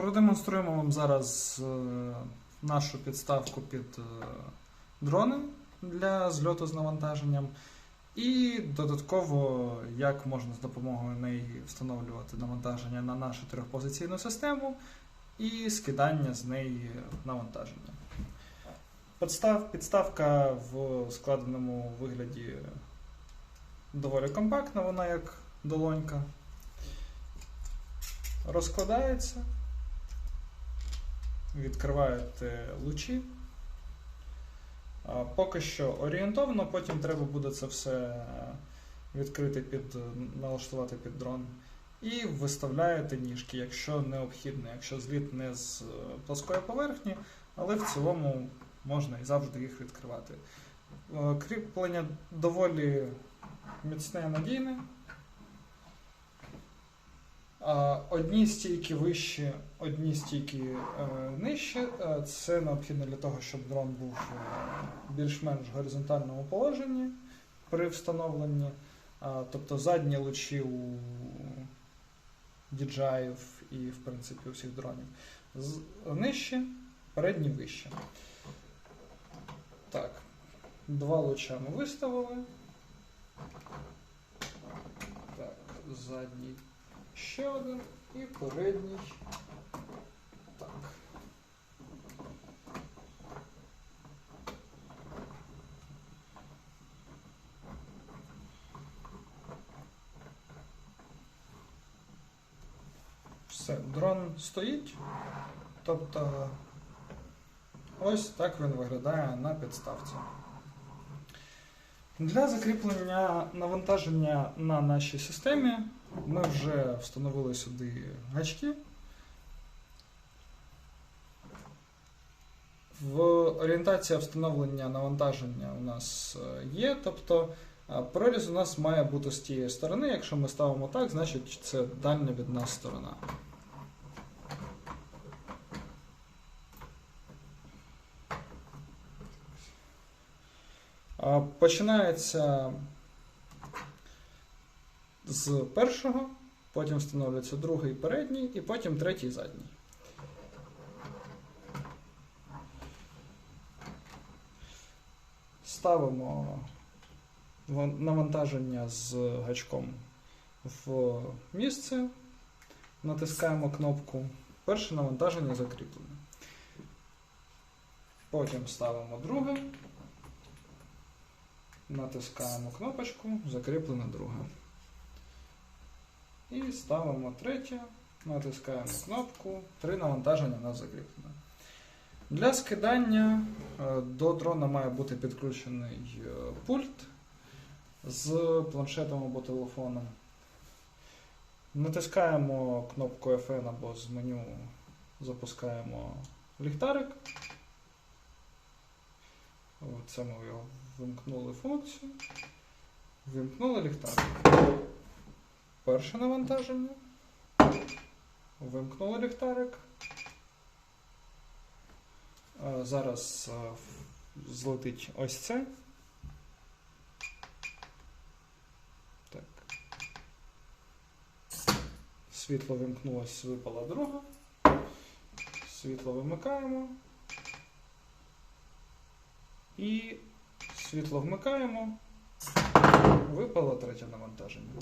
Продемонструємо вам зараз е, нашу підставку під е, дрони для зльоту з навантаженням. І додатково, як можна з допомогою неї встановлювати навантаження на нашу трьохпозиційну систему і скидання з неї навантаження. Підстав, підставка в складеному вигляді доволі компактна, вона як долонька. Розкладається, відкриваєте лучі. Поки що орієнтовно, потім треба буде це все відкрити під, налаштувати під дрон. І виставляєте ніжки, якщо необхідно, якщо зліт не з е, плоскої поверхні, але в цілому можна і завжди їх відкривати. Е, Кріплення доволі міцне і надійне. Одні стійки вищі, одні стійки е, нижче. Е, Це необхідно для того, щоб дрон був е, більш-менш горизонтальному положенні при встановленні. Тобто задні лучі у DJI і, в принципі, у всіх дронів. Нижче, передні вище. Так, два луча ми виставили. Так, задній ще один і передній. Так. Все, дрон стоїть. Тобто ось так він виглядає на підставці. Для закріплення навантаження на нашій системі ми вже встановили сюди гачки. В орієнтація встановлення навантаження у нас е, є, тобто проріз у нас має бути з тієї сторони. Якщо ми ставимо так, значить це дальня від нас сторона. Починається з першого, потім встановлюється другий передній і потім третій задній. Ставимо навантаження з гачком в місце, натискаємо кнопку. Перше навантаження закріплене. Потім ставимо друге. Натискаємо кнопочку, закріплене друге. І ставимо третє, натискаємо кнопку, три навантаження у нас закріплене. Для скидання е, до дрона має бути підключений е, пульт з планшетом або телефоном. Натискаємо кнопку FN або з меню запускаємо ліхтарик. Це ми його вимкнули функцію. Вимкнули ліхтарик. Перше навантаження. Вимкнули ліхтарик. Е, Зараз е, злетить ось це. Так. Світло вимкнулось, випала друга. Світло вимикаємо. І світло вмикаємо. Випало третє навантаження.